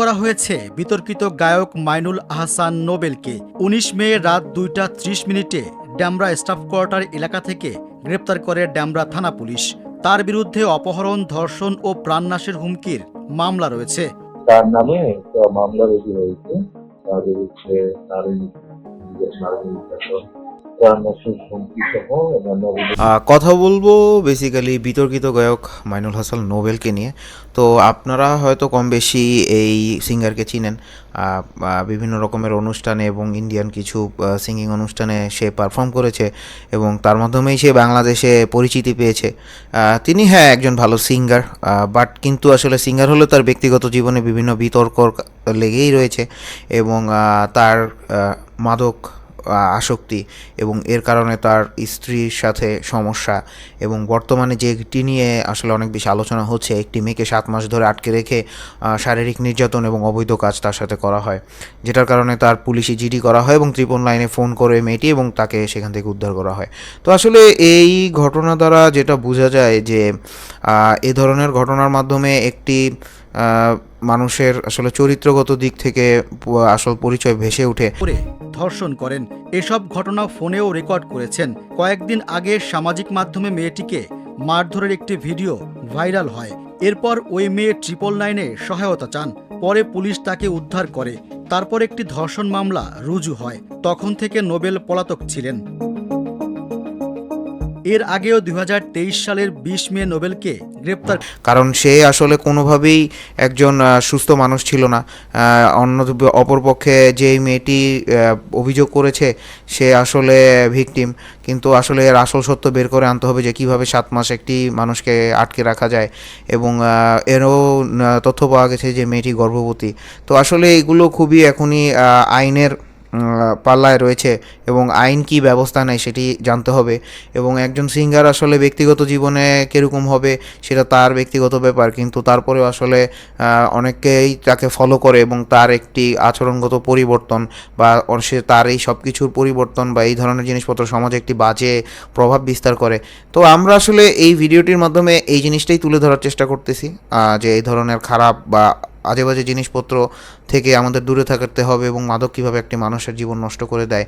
করা হয়েছে। বিতর্কিত গায়ক মাইনুল আহসান নোবেলকে উনিশ মে রাত দুইটা ত্রিশ মিনিটে ড্যামরা স্টাফ কোয়ার্টার এলাকা থেকে গ্রেপ্তার করে ড্যামরা থানা পুলিশ। তার বিরুদ্ধে অপহরণ, ধর্ষণ ও প্রাণনাশের হুমকির মামলা রয়েছে। তার নামে মামলা রুজু হয়েছে। তার বিরুদ্ধে কথা বলব বেসিক্যালি বিতর্কিত গায়ক মাইনুল হাসান নোবেলকে নিয়ে। তো আপনারা হয়তো কম বেশি এই সিঙ্গারকে চিনেন। বিভিন্ন রকমের অনুষ্ঠানে এবং ইন্ডিয়ান কিছু সিঙ্গিং অনুষ্ঠানে সে পারফর্ম করেছে এবং তার মাধ্যমেই সে বাংলাদেশে পরিচিতি পেয়েছে। তিনি হ্যাঁ একজন ভালো সিঙ্গার বাট কিন্তু আসলে সিঙ্গার হলে তার ব্যক্তিগত জীবনে বিভিন্ন বিতর্ক লেগেই রয়েছে এবং তার মাদক আসক্তি এবং এর কারণে তার স্ত্রীর সাথে সমস্যা এবং বর্তমানে যে যেটি নিয়ে আসলে অনেক বেশি আলোচনা হচ্ছে, একটি মেয়েকে সাত মাস ধরে আটকে রেখে শারীরিক নির্যাতন এবং অবৈধ কাজ তার সাথে করা হয়, যেটার কারণে তার পুলিশি জিডি করা হয় এবং ত্রিপন লাইনে ফোন করে মেয়েটি এবং তাকে সেখান থেকে উদ্ধার করা হয়। তো আসলে এই ঘটনা দ্বারা যেটা বোঝা যায় যে এ ধরনের ঘটনার মাধ্যমে একটি মানুষের আসলে চরিত্রগত দিক থেকে আসল পরিচয় ভেসে ওঠে। ধর্ষণ করেন। এসব ঘটনা ফোনেও রেকর্ড করেছেন। কয়েকদিন আগে সামাজিক মাধ্যমে মেয়েটিকে মারধরের একটি ভিডিও ভাইরাল হয়। এরপর ওই মেয়ে ট্রিপল নাইনে সহায়তা চান। পরে পুলিশ তাকে উদ্ধার করে। তারপর একটি ধর্ষণ মামলা রুজু হয়। তখন থেকে নোবেল পলাতক ছিলেন। এর আগেও দু হাজার তেইশ সালের বিশ মে নোবেলকে গ্রেপ্তার কারণ সে আসলে কোনোভাবেই একজন সুস্থ মানুষ ছিল না। অন্য অপরপক্ষে যেই মেয়েটি অভিযোগ করেছে, সে আসলে ভিকটিম। কিন্তু আসলে এর আসল সত্য বের করে আনতে হবে যে কীভাবে সাত মাস একটি মানুষকে আটকে রাখা যায় এবং এরও তথ্য পাওয়া গেছে যে মেয়েটি গর্ভবতী। তো আসলে এগুলো খুবই এখনই আইনের পাল্লায় রয়েছে এবং আইন কি ব্যবস্থা নেয় সেটি জানতে হবে। এবং একজন সিঙ্গার আসলে ব্যক্তিগত জীবনে কীরকম হবে সেটা তার ব্যক্তিগত ব্যাপার, কিন্তু তারপরেও আসলে অনেকেই তাকে ফলো করে এবং তার একটি আচরণগত পরিবর্তন বা সে তার এই সব কিছুর পরিবর্তন বা এই ধরনের জিনিসপত্র সমাজে একটি বাজে প্রভাব বিস্তার করে। তো আমরা আসলে এই ভিডিওটির মাধ্যমে এই জিনিসটাই তুলে ধরার চেষ্টা করতেছি যে এই ধরনের খারাপ বা আজে বাজে জিনিসপত্র থেকে আমাদের দূরে থাকতে হবে এবং মাদক কীভাবে একটি মানুষের জীবন নষ্ট করে দেয়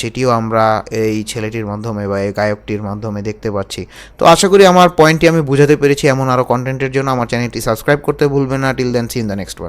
সেটিও আমরা এই ছেলেটির মাধ্যমে বা এই গায়কটির মাধ্যমে দেখতে পাচ্ছি। তো আশা করি আমার পয়েন্টটি আমি বুঝাতে পেরেছি। এমন আরও কন্টেন্টের জন্য আমার চ্যানেলটি সাবস্ক্রাইব করতে ভুলবেন না। Till then seen the next one